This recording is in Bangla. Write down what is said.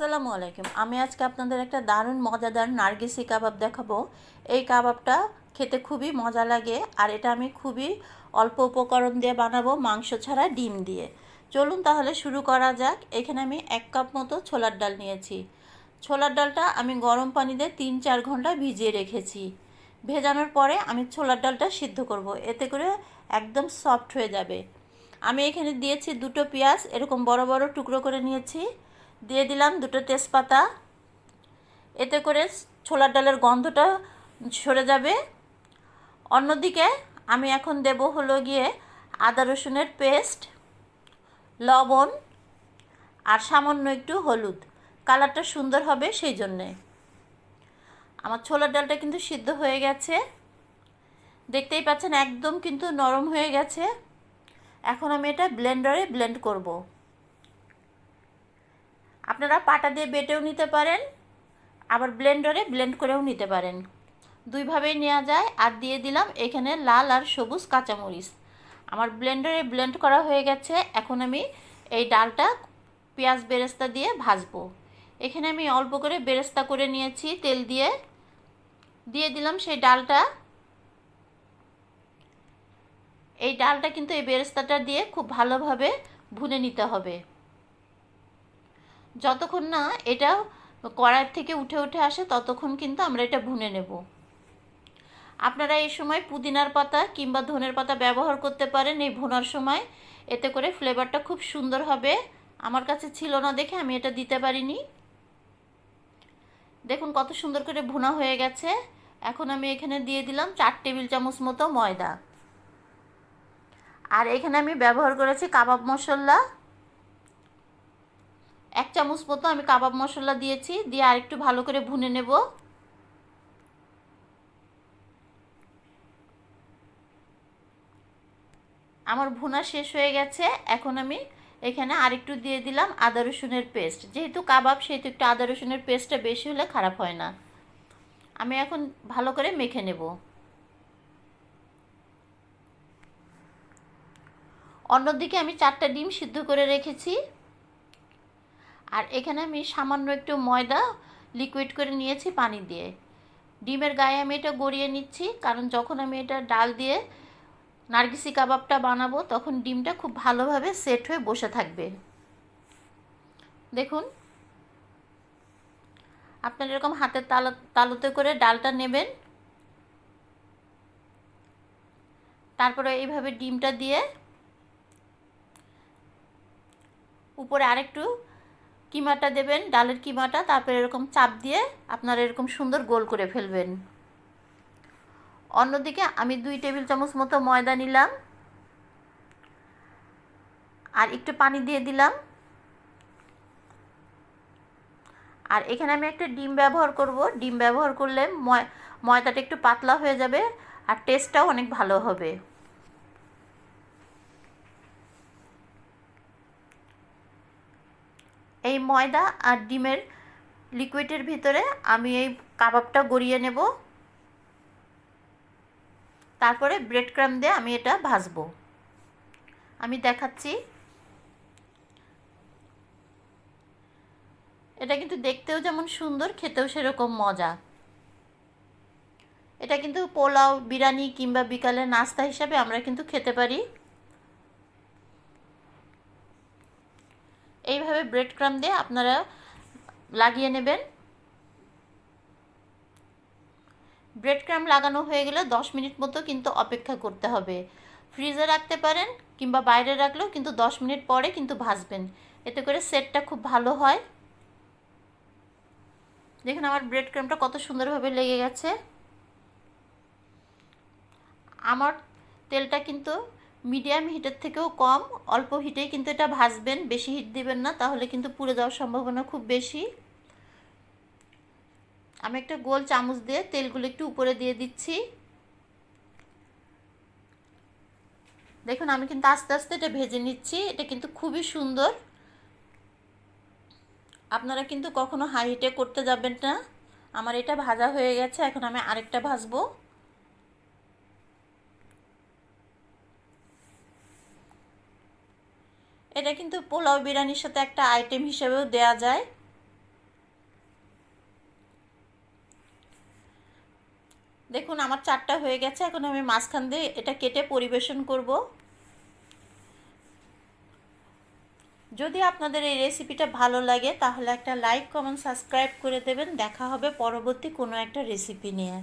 আসসালামু আলাইকুম। আমি আজকে আপনাদের একটা দারুণ মজাদার নার্গিসি কাবাব দেখাবো। এই কাবাবটা খেতে খুবই মজা লাগে আর এটা আমি খুবই অল্প উপকরণ দিয়ে বানাবো, মাংস ছাড়া ডিম দিয়ে। চলুন তাহলে শুরু করা যাক। এখানে আমি এক কাপ মতো ছোলার ডাল নিয়েছি। ছোলার ডালটা আমি গরম পানিতে তিন চার ঘণ্টা ভিজিয়ে রেখেছি। ভেজানোর পরে আমি ছোলার ডালটা সিদ্ধ করব। এতে করে একদম সফট হয়ে যাবে। আমি এখানে দিয়েছি দুটো পেঁয়াজ, এরকম বড় বড় টুকরো করে নিয়েছি। দিয়ে দিলাম দুটো তেজপাতা। এতে করে ছোলার ডালের গন্ধটা সরে যাবে। অন্যদিকে আমি এখন দেব হলো গিয়ে আদা রসুনের পেস্ট, লবণ আর সামান্য একটু হলুদ। কালারটা সুন্দর হবে সেই জন্যে। আমার ছোলার ডালটা কিন্তু সিদ্ধ হয়ে গেছে। দেখতেই পাচ্ছেন একদম কিন্তু নরম হয়ে গেছে। এখন আমি এটা ব্লেন্ডারে ব্লেন্ড করব। আপনারা পাটা দিয়ে বেটেও নিতে পারেন, আবার ব্লেন্ডারে ব্লেন্ড করেও নিতে পারেন। দুইভাবেই নেওয়া যায়, আর দিয়ে দিলাম এখানে লাল আর সবুজ কাঁচামরিচ। আমার ব্লেন্ডারে ব্লেন্ড করা হয়ে গেছে, এখন আমি এই ডালটা পেঁয়াজ বেরেস্তা দিয়ে ভাজবো। এখানে আমি অল্প করে বেরেস্তা করে নিয়েছি, তেল দিয়ে। দিয়ে দিলাম সেই ডালটা। এই ডালটা কিন্তু এই বেরেস্তাটা দিয়ে খুব ভালোভাবে ভুনে নিতে হবে। যতক্ষণ না এটা কড়াইয়ের থেকে উঠে উঠে আসে, ততক্ষণ কিন্তু আমরা এটা ভুনে নেব। আপনারা এই সময় পুদিনার পাতা কিংবা ধনের পাতা ব্যবহার করতে পারেন এই ভুনার সময়। এতে করে ফ্লেভারটা খুব সুন্দর হবে। আমার কাছে ছিল না দেখে আমি এটা দিতে পারিনি। দেখুন কত সুন্দর করে ভুনা হয়ে গেছে। এখন আমি এখানে দিয়ে দিলাম চার টেবিল চামচ মতো ময়দা। আর এখানে আমি ব্যবহার করেছি কাবাব মশলা। এক চামচ মতো আমি কাবাব মশলা দিয়েছি, দিয়ে আরেকটু ভালো করে ভুনে নেব। আমার ভুনা শেষ হয়ে গেছে, এখন আমি এখানে আরেকটু দিয়ে দিলাম আদা রসুনের পেস্ট। যেহেতু কাবাব, সেহেতু একটু আদা রসুনের পেস্টটা বেশি হলে খারাপ হয় না। আমি এখন ভালো করে মেখে নেব। অন্যদিকে আমি চারটা ডিম সিদ্ধ করে রেখেছি। আর এখানে আমি সামান্য একটু ময়দা লিকুইড করে নিয়েছি পানি দিয়ে। ডিমের গায়ে আমি এটা গড়িয়ে নিচ্ছি, কারণ যখন আমি এটা ডাল দিয়ে নার্গিসি কাবাবটা বানাবো, তখন ডিমটা খুব ভালোভাবে সেট হয়ে বসে থাকবে। দেখুন, আপনার এরকম হাতের তালো, তালুতে করে ডালটা নেবেন। তারপরে এইভাবে ডিমটা দিয়ে উপরে আরেকটু কিমাটা দেবেন, ডালের কিমাটা, তারপরে এরকম চাপ দিয়ে আপনারা এরকম সুন্দর গোল করে ফেলবেন। অন্যদিকে আমি দুই টেবিল চামচ মতো ময়দা নিলাম। আর একটু পানি দিয়ে দিলাম। আর এখানে আমি একটা ডিম ব্যবহার করব। ডিম ব্যবহার করলে ময়, ময়দাটা একটু পাতলা হয়ে যাবে আর টেস্টটাও অনেক ভালো হবে। এই ময়দা আর ডিমের লিকুইডের ভিতরে আমি এই কাবাবটা গড়িয়ে নেব। তারপরে ব্রেড ক্রাম দিয়ে আমি এটা ভাজবো। আমি দেখাচ্ছি। এটা কিন্তু দেখতেও যেমন সুন্দর, খেতেও সেরকম মজা। এটা কিন্তু পোলাও, বিরিয়ানি কিংবা বিকালে নাস্তা হিসাবে আমরা কিন্তু খেতে পারি। এইভাবে ব্রেড ক্রাম দিয়ে আপনারা লাগিয়ে নেবেন। ব্রেড ক্রাম লাগানো হয়ে গেলে দশ মিনিট মতো কিন্তু অপেক্ষা করতে হবে। ফ্রিজে রাখতে পারেন কিংবা বাইরে রাখলেও কিন্তু দশ মিনিট পরে কিন্তু ভাজবেন। এতে করে সেটটা খুব ভালো হয়। দেখুন আমার ব্রেড ক্রামটা কত সুন্দরভাবে লেগে গেছে। আমার তেলটা কিন্তু মিডিয়াম হিটের থেকেও কম, অল্প হিটেই কিন্তু এটা ভাজবেন, বেশি হিট দিবেন না, তাহলে কিন্তু পুড়ে যাওয়ার সম্ভাবনা খুব বেশি। আমি একটা গোল চামচ দিয়ে তেলগুলো একটু উপরে দিয়ে দিচ্ছি। দেখুন, আমি কিন্তু আস্তে আস্তে এটা ভেজে নিচ্ছি, এটা কিন্তু খুবই সুন্দর। আপনারা কিন্তু কখনো হাই হিটে করতে যাবেন না। আমার এটা ভাজা হয়ে গেছে, এখন আমি আরেকটা ভাজবো। এটা কিন্তু পোলাও বিরিয়ানির সাথে একটা আইটেম হিসেবেও দেয়া যায়। দেখুন, আমার চারটা হয়ে গেছে। এখন আমি মাঝখান দিয়ে এটা কেটে পরিবেশন করব। যদি আপনাদের এই রেসিপিটা ভালো লাগে, তাহলে একটা লাইক কমেন্ট সাবস্ক্রাইব করে দেবেন। দেখা হবে পরবর্তী কোনো একটা রেসিপি নিয়ে।